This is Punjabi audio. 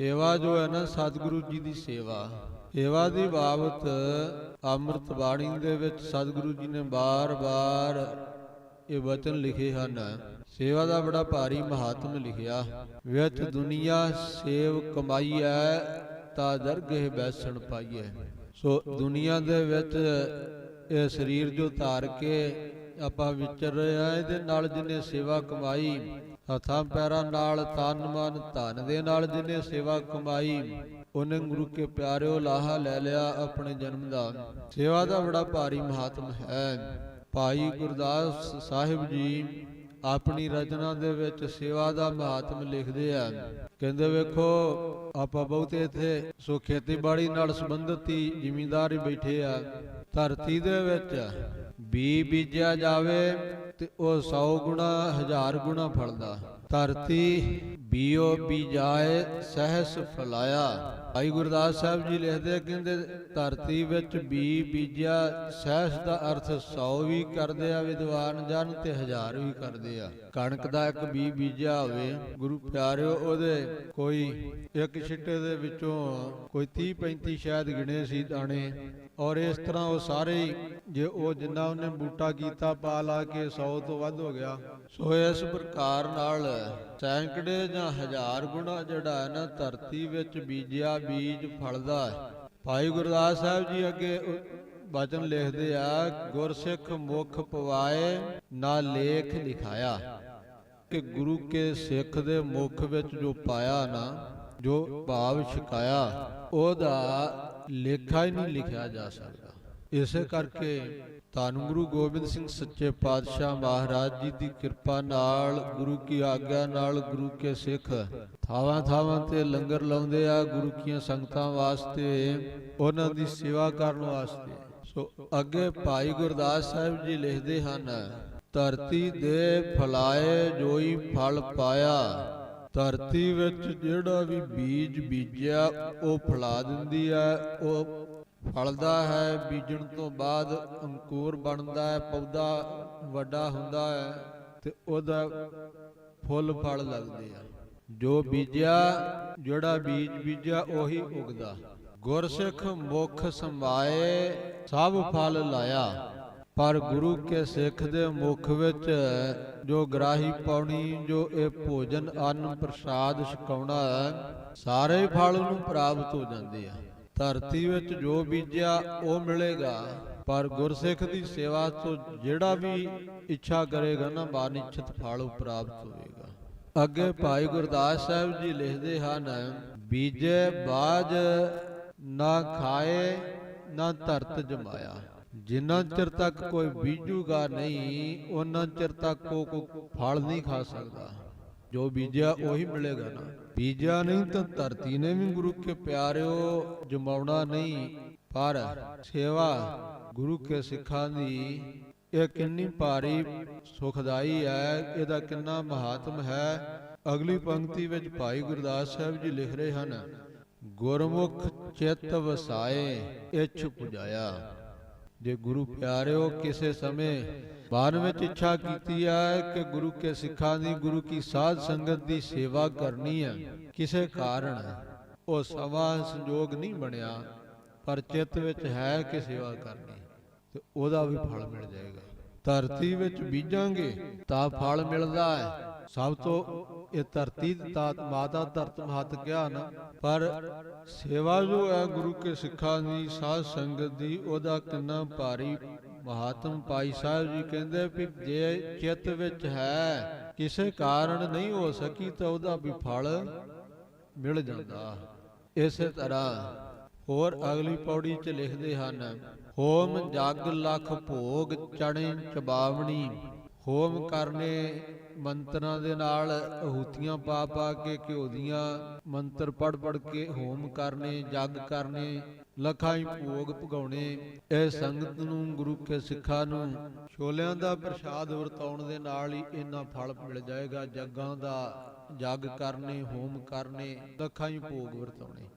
ਸੇਵਾ ਜੋ ਹੈ ਨਾ ਸਤਿਗੁਰੂ ਜੀ ਦੀ ਸੇਵਾ। ਸੇਵਾ ਦੀ ਬਾਬਤ ਅੰਮ੍ਰਿਤ ਬਾਣੀ ਦੇ ਵਿੱਚ ਸਤਿਗੁਰੂ ਜੀ ਨੇ ਬਾਰ-ਬਾਰ ਇਹ ਵਚਨ ਲਿਖੇ ਹਨ। ਸੇਵਾ ਦਾ ਬੜਾ ਭਾਰੀ ਮਹਾਤਮ ਲਿਖਿਆ। ਵਿੱਚ ਦੁਨੀਆ ਸੇਵ ਕਮਾਈਐ ਤਾ ਦਰਗਹਿ ਬੈਸਣ ਪਾਈਐ ਸੋ ਦੁਨੀਆ ਦੇ ਵਿੱਚ ਇਹ ਸਰੀਰ ਜੋ ਧਾਰ ਕੇ ਆਪਾਂ ਵਿਚਰ ਰਹੇ ਆ ਇਹਦੇ ਨਾਲ ਜਿਹਨੇ ਸੇਵਾ ਕਮਾਈ ਹੱਥਾਂ ਪੈਰਾਂ ਨਾਲ ਤਨ ਮਨ ਧਨ ਦੇ ਨਾਲ ਜਿਹਨੇ ਸੇਵਾ ਕਮਾਈ, ਉਹਨੇ ਗੁਰੂ ਕੇ ਪਿਆਰਿਓ ਲਾਹਾ ਲੈ ਲਿਆ ਆਪਣੇ ਜਨਮ ਦਾ। ਸੇਵਾ ਦਾ ਬੜਾ ਭਾਰੀ ਮਹਾਤਮ ਹੈ। ਭਾਈ ਗੁਰਦਾਸ ਸਾਹਿਬ ਜੀ ਆਪਣੀ ਰਚਨਾ ਦੇ ਵਿੱਚ ਸੇਵਾ ਦਾ ਮਹਾਤਮ ਲਿਖਦੇ ਆ। ਕਹਿੰਦੇ ਵੇਖੋ, ਆਪਾਂ ਬਹੁਤੇ ਇੱਥੇ ਸੋ ਖੇਤੀਬਾੜੀ ਨਾਲ ਸੰਬੰਧਿਤ ਹੀ ਜ਼ਿਮੀਂਦਾਰ ਬੈਠੇ ਆ। ਧਰਤੀ ਦੇ ਵਿੱਚ ਬੀ ਬੀਜਿਆ ਜਾਵੇ ਤੇ ਉਹ 100 ਗੁਣਾ, ਹਜ਼ਾਰ ਗੁਣਾ ਫਲਦਾ। ਧਰਤੀ ਬੀਓ ਬੀਜਾਏ, ਸਹਸ ਫਲਾਇਆ। ਭਾਈ ਗੁਰਦਾਸ ਸਾਹਿਬ ਜੀ ਲਿਖਦੇ ਕਹਿੰਦੇ, ਧਰਤੀ ਵਿੱਚ ਬੀ ਬੀਜਿਆ, ਸਹਸ ਦਾ ਅਰਥ 100 ਵੀ ਕਰਦੇ ਆ, ਵਿਦਵਾਨ ਜਨ ਤੇ ਹਜ਼ਾਰ ਵੀ ਕਰਦੇ ਆ। ਕਣਕ ਦਾ ਇੱਕ ਬੀ ਬੀਜਿਆ ਹੋਵੇ, ਗੁਰੂ ਪਿਆਰਿਓ, ਉਹਦੇ ਕੋਈ ਇੱਕ ਛਿੱਟੇ ਦੇ ਵਿੱਚੋਂ ਕੋਈ 30 35 ਸ਼ਾਇਦ ਗਿਣੇ ਸੀ ਦਾਣੇ, ਔਰ ਇਸ ਤਰ੍ਹਾਂ ਉਹ ਸਾਰੇ ਜੇ ਉਹ ਜਿੰਨਾ ਉਹਨੇ ਬੂਟਾ ਕੀਤਾ, ਪਾ ਲਾ ਕੇ 100 ਤੋਂ ਵੱਧ ਹੋ ਗਿਆ। ਸੋ ਇਸ ਪ੍ਰਕਾਰ ਨਾਲ ਸੈਂਕੜੇ ਜਾਂ ਹਜ਼ਾਰ ਗੁਣਾ ਜਿਹੜਾ ਹੈ ਨਾ, ਧਰਤੀ ਵਿੱਚ ਬੀਜਿਆ ਬੀਜ ਫਲਦਾ ਹੈ। ਭਾਈ ਗੁਰਦਾਸ ਸਾਹਿਬ ਜੀ ਅੱਗੇ ਉਹ ਬਚਨ ਲਿਖਦੇ ਆ, ਗੁਰਸਿੱਖ ਮੁਖ ਪਵਾਏ, ਨਾ ਲੇਖ ਲਿਖਾਇਆ। ਕਿ ਗੁਰੂ ਕੇ ਸਿੱਖ ਦੇ ਮੁਖ ਵਿੱਚ ਜੋ ਪਾਇਆ ਨਾ, ਜੋ ਭਾਵ ਛਕਾਇਆ, ਉਹਦਾ ਲੇਖਾ ਹੀ ਨਹੀਂ ਲਿਖਿਆ ਜਾ ਸਕਦਾ। ਇਸੇ ਕਰਕੇ ਧੰਨ ਗੁਰੂ ਗੋਬਿੰਦ ਸਿੰਘ ਸੱਚੇ ਪਾਤਸ਼ਾਹ ਮਹਾਰਾਜ ਜੀ ਦੀ ਕਿਰਪਾ ਨਾਲ ਗੁਰੂ ਕੀ ਆਗਿਆ ਨਾਲ ਗੁਰੂ ਕੇ ਸਿੱਖ ਥਾਵਾਂ ਥਾਵਾਂ ਤੇ ਲੰਗਰ ਲਾਉਂਦੇ ਆ, ਗੁਰੂ ਕੀਆਂ ਸੰਗਤਾਂ ਵਾਸਤੇ, ਉਹਨਾਂ ਦੀ ਸੇਵਾ ਕਰਨ ਵਾਸਤੇ। ਸੋ ਅੱਗੇ ਭਾਈ ਗੁਰਦਾਸ ਸਾਹਿਬ ਜੀ ਲਿਖਦੇ ਹਨ, ਧਰਤੀ ਦੇ ਫਲਾਏ ਜੋਈ ਫਲ ਪਾਇਆ, ਧਰਤੀ ਵਿੱਚ ਜਿਹੜਾ ਵੀ ਬੀਜ ਬੀਜਿਆ, ਉਹ ਫਲਾ ਦਿੰਦੀ ਹੈ, ਉਹ ਫਲਦਾ ਹੈ, ਬੀਜਣ ਤੋਂ ਬਾਅਦ ਅੰਕੁਰ ਬਣਦਾ ਹੈ, ਪੌਦਾ ਵੱਡਾ ਹੁੰਦਾ ਹੈ ਤੇ ਉਹਦਾ ਫੁੱਲ ਫਲ ਲੱਗਦੇ ਆ। ਜੋ ਬੀਜਿਆ, ਜਿਹੜਾ ਬੀਜ ਬੀਜਿਆ, ਉਹੀ ਉਗਦਾ। ਗੁਰਸਿੱਖ ਮੁਖ ਸੰਭਾਏ, ਸਭ ਫਲ ਲਾਇਆ। ਪਰ ਗੁਰੂ ਕੇ ਸਿੱਖ ਦੇ ਮੁਖ ਵਿੱਚ ਜੋ ਗ੍ਰਾਹੀ ਪਾਉਣੀ, ਜੋ ਇਹ ਭੋਜਨ ਅੰਨ ਪ੍ਰਸਾਦ ਛਕਾਉਣਾ ਸਾਰੇ ਫਲ ਨੂੰ ਪ੍ਰਾਪਤ ਹੋ ਜਾਂਦੇ ਆ। ਧਰਤੀ ਵਿੱਚ ਜੋ ਬੀਜਿਆ, ਉਹ ਮਿਲੇਗਾ। ਪਰ ਗੁਰਸਿੱਖ ਦੀ ਸੇਵਾ ਤੋਂ ਜਿਹੜਾ ਵੀ ਇੱਛਾ ਕਰੇਗਾ ਨਾ ਬਾਨਿਛਤ ਫਲ ਪ੍ਰਾਪਤ ਹੋਵੇਗਾ। ਅੱਗੇ ਭਾਈ ਗੁਰਦਾਸ ਸਾਹਿਬ ਜੀ ਲਿਖਦੇ ਹਨ, ਬੀਜੇ, ਬਾਜ, ਨਾ ਖਾਏ, ਨਾ ਧਰਤ ਜਮਾਇਆ। ਜਿੰਨਾ ਚਿਰ ਤੱਕ ਕੋਈ ਬੀਜੂਗਾ ਨਹੀਂ, ਉਹਨਾਂ ਚਿਰ ਤੱਕ ਉਹ ਕੋਈ ਫਲ ਨਹੀਂ ਖਾ ਸਕਦਾ। ਜੋ ਬੀਜਿਆ ਉਹੀ ਮਿਲੇਗਾ ਨਾ। ਬੀਜਿਆ ਨਹੀਂ ਤਾਂ ਧਰਤੀ ਨੇ ਵੀ ਗੁਰੂ ਕੇ ਪਿਆਰਿਓ, ਜਮਾਉਣਾ ਨਹੀਂ। ਪਰ ਸੇਵਾ ਗੁਰੂ ਕੇ ਸਿੱਖਾਂ ਦੀ, ਇਹ ਕਿੰਨੀ ਭਾਰੀ ਸੁਖਦਾਈ ਹੈ, ਇਹਦਾ ਕਿੰਨਾ ਮਹਾਤਮ ਹੈ। ਅਗਲੀ ਪੰਕਤੀ ਵਿੱਚ ਭਾਈ ਗੁਰਦਾਸ ਸਾਹਿਬ ਜੀ ਲਿਖ ਰਹੇ ਹਨ, ਗੁਰਮੁਖ ਚਿੱਤ ਵਸਾਏ, ਇਛ ਪੁਜਾਇਆ। ਜੇ ਗੁਰੂ ਪਿਆਰਿਓ ਕਿਸੇ ਸਮੇਂ ਮਨ ਵਿੱਚ ਇੱਛਾ ਕੀਤੀ ਹੈ ਕਿ ਗੁਰੂ ਕੇ ਸਿੱਖਾਂ ਦੀ, ਗੁਰੂ ਕੀ ਸਾਧ ਸੰਗਤ ਦੀ ਸੇਵਾ ਕਰਨੀ ਹੈ ਕਿਸੇ ਕਾਰਨ ਉਹ ਸਮਾਂ ਸੰਜੋਗ ਨਹੀਂ ਬਣਿਆ, ਪਰ ਚਿੱਤ ਵਿੱਚ ਹੈ ਕਿ ਸੇਵਾ ਕਰਨੀ, ਤੇ ਉਹਦਾ ਵੀ ਫਲ ਮਿਲ ਜਾਏਗਾ। ਧਰਤੀ ਵਿੱਚ ਬੀਜਾਂਗੇ ਤਾਂ ਫਲ ਮਿਲਦਾ ਹੈ। ਸਭ ਤੋਂ ਇਹ ਧਰਤੀ ਤਾਂ ਮਾਤਾ ਧਰਤ ਮਹਤ ਕਿਹਾ ਪਰ ਸੇਵਾ ਜੋ ਹੈ ਗੁਰੂ ਕੇ ਸਿੱਖਾਂ ਦੀ, ਸਾਧ ਸੰਗਤ ਦੀ, ਉਹਦਾ ਕਿੰਨਾ ਭਾਰੀ ਮਹਾਤਮ ਪਾਈ ਸਾਹਿਬ ਜੀ ਕਹਿੰਦੇ ਵੀ ਜੇ ਚਿੱਤ ਵਿੱਚ ਹੈ, ਕਿਸੇ ਕਾਰਨ ਨਹੀਂ ਹੋ ਸਕੀ ਤਾਂ ਉਹਦਾ ਵੀ ਫਲ ਮਿਲ ਜਾਂਦਾ। ਇਸੇ ਤਰ੍ਹਾਂ ਹੋਰ ਅਗਲੀ ਪੌੜੀ 'ਚ ਲਿਖਦੇ ਹਨ, ਹੋਮ ਜਗ ਲਖ ਭੋਗ ਚਣੇ ਚਬਾਵਣੀ, ਹੋਮ ਕਰਨੇ ਮੰਤਰਾਂ ਦੇ ਨਾਲ ਹੂਤੀਆਂ ਪਾ ਪਾ ਕੇ ਘਿਓ ਦੀਆਂ ਮੰਤਰ ਪੜ ਪੜ ਕੇ ਹੋਮ ਕਰਨੇ, ਜਗ ਕਰਨੇ, ਲੱਖਾਂ ਹੀ ਭੋਗ ਭਗਾਉਣੇ। ਇਹ ਸੰਗਤ ਨੂੰ, ਗੁਰੂ ਕੇ ਸਿੱਖਾਂ ਨੂੰ ਛੋਲਿਆਂ ਦਾ ਪ੍ਰਸ਼ਾਦ ਵਰਤਾਉਣ ਦੇ ਨਾਲ ਹੀ ਇਹਨਾਂ ਫਲ ਮਿਲ ਜਾਏਗਾ। ਜੱਗਾਂ ਦਾ ਜਗ ਕਰਨੇ, ਹੋਮ ਕਰਨੇ, ਲੱਖਾਂ ਹੀ ਭੋਗ ਵਰਤਾਉਣੇ।